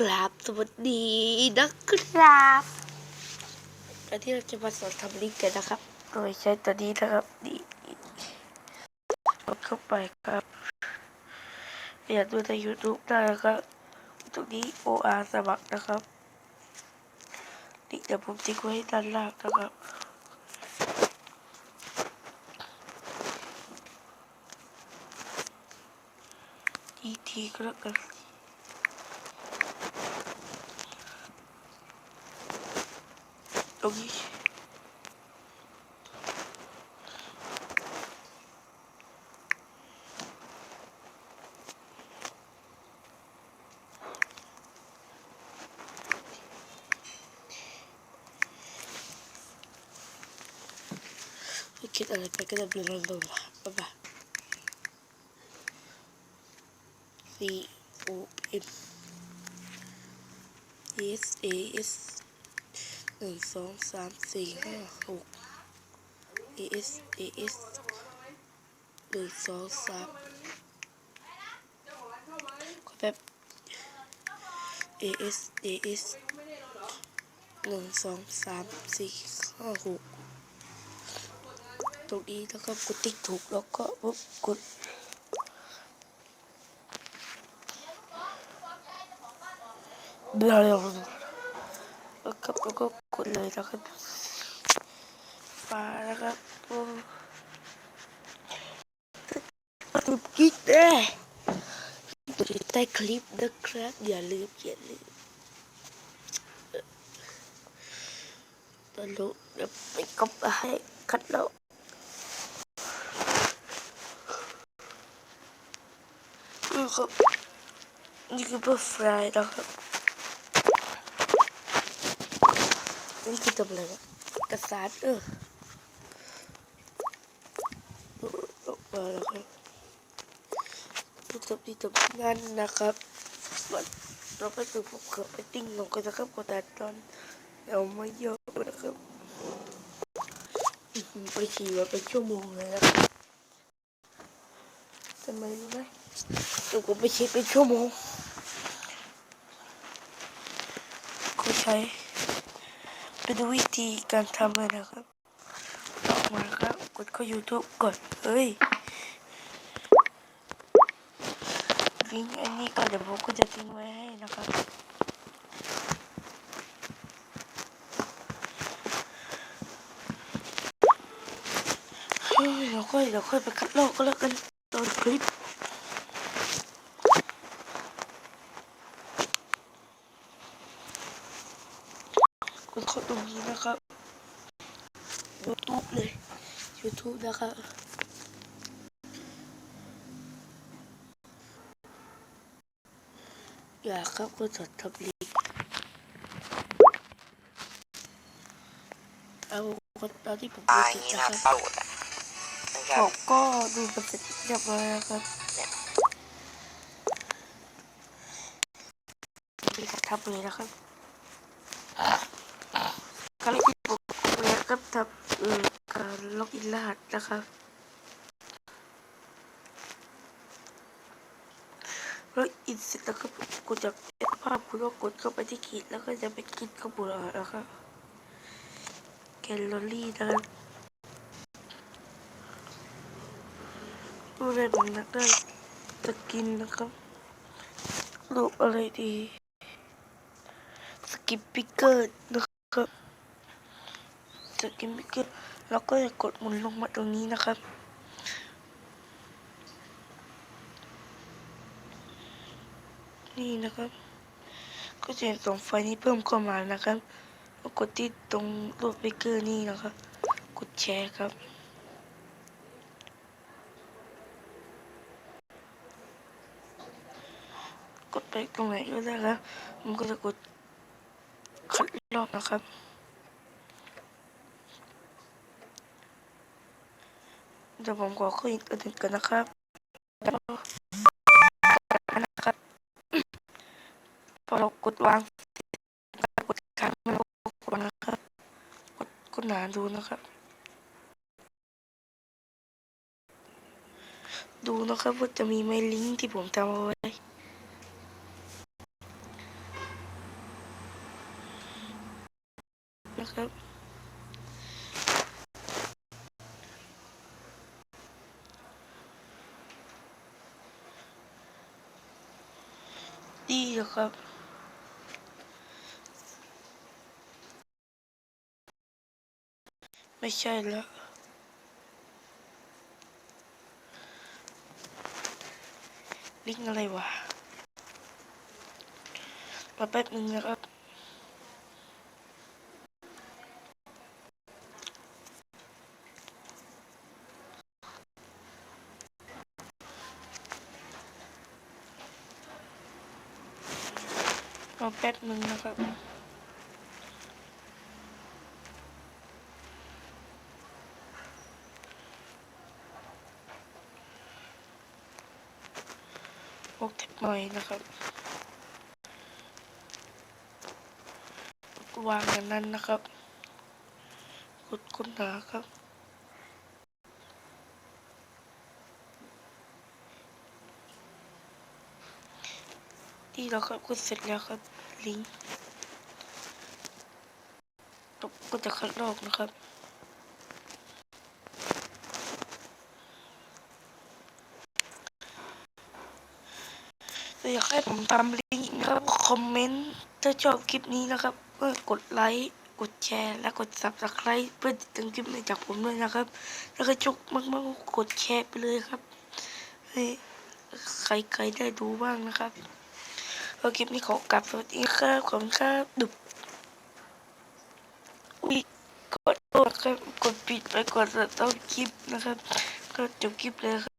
กราบสวัสดีนะครับอันที่เราจะมาสอนทำลิงก์กันนะครับ โดยใช้ตัวนี้นะครับนี่กดเข้าไปครับอยากดูใน YouTube ได้นะครับตรงนี้ OR สมัครนะครับนี่เดี๋ยวผมทิ้งไว้ด้านล่างนะครับทีทีก็แล้วกัน ตรงนี้ไม่คิดอะไร หนึ่งสองสามสี่ห้าหก A S A S หนึ่งสองสามขอแบบ A S A S หนึ่งสองสามสี่ห้าหกตรงนี้แล้วก็กดติ๊กถูกแล้วก็ปุ๊บกดเดี๋ยว เดี๋ยวแล้วก็แล้วก็กดเลยนะครับมาแล้วครับตุบกิ๊กเด้ตัวใต้คลิปนะครับ อย่าลืมอย่าลืมตอนรู้เดี๋ยวไปก๊อปให้คัดแล้วนี่ครับนี่คือเบอร์ฟรายนะครับ นี่คือตัวอะไรวะกระสานเออออกมาแล้วครับนี่ตัวนี่ตัวนั่นนะครับมันเราไปดูผมเกือบไปติ้งลงกันนะครับกดดันตอนเอาไมาเยอะนะครับไปขี่มาเป็นชั่วโมงเลยนะครับทำไมรู้ไหมเดี๋ยวผมไปเช็คเป็นชั่วโมงก็ใช้ ไปดูวิธีการทำเลยนะครับออกมาครับ กดเข้า YouTube ก่อนเฮ้ยลิงก์อันนี้ก็เดี๋ยวผมก็จะทิ้งไว้ให้นะครับเฮ้ยเดี๋ยวค่อยเดี๋ยวค่อยไปคัดลอกก็แล้วกันตอนคลิป กดเข้าตรงนี้นะครับ YouTube เลย YouTube นะครับอยากครับก็จดทับลิงก์เอาคนตอนที่ผมตาดูยติดนะนะคครัรับบตูดอะนะครัผบมก็ดูมันเสร็จเรียบร้อยแล้วครับนี่ก็ทับเลยนะครับ การที่ผมแล้วก็ทับเอ่อการล็อกอินรหัสนะครับแล้วอินเสร็จแล้วก็กดจากภาพคุณก็กดเข้าไปที่ขีดแล้วก็จะไปคลิกข้างบนแล้วครับแกลเลอรี่นะครับดูได้ผมอยากได้สกินนะครับรูปอะไรดีสกิปปิเกอร์นะครับ สกิปปิกเกอร์แล้วก็จะกดหมุนลงมาตรงนี้นะครับ นี่นะครับ ก็จะเห็นสองไฟนี้เพิ่มเข้ามานะครับแล้วกดที่ตรงรูปปิกเกอร์นี่นะครับ กดแชร์ครับกดไปตรงไหนก็ได้ครับมันก็จะกดคัดลอกนะครับ เดี๋ยวผมขอขึ้นอีกันหนึ่งกันนะครับนะครับพอเรากดวางกดค้างไม่กดนะครับกดกดหนาดูนะครับ ดูนะครับว่าจะมีไหมลิงก์ที่ผมทำเอาไว้นะครับ ดีหรอครับไม่ใช่แล้วลิงอะไรวะมาแป๊บนึงนะครับ ร อแป๊บนึงนะครับพวกเทคหน่อยนะครับ วางอย่างนั้นนะครับ กดค้นหาครับ ที่เราครับกดเสร็จแล้วครับ ลิงก์ตบก็จะคัดลอกนะครับถ้าอยากให้ผมทำลิงก์นะครับ คอมเมนต์ถ้าชอบคลิปนี้นะครับก็กดไลค์กดแชร์และกด subscribe เพื่อติดตามคลิปใหม่จากผมด้วยนะครับ แล้วก็ชกมากๆก็กดแชร์ไปเลยครับให้ใครๆได้ดูบ้างนะครับ พอคลิปนี้ขอกลับสวัสดีครับขอบคุณครับดุบอุ้ยกดโทษครับกดปิดไปกดต้นคลิปนะครับ ก็จบคลิปเลยครับ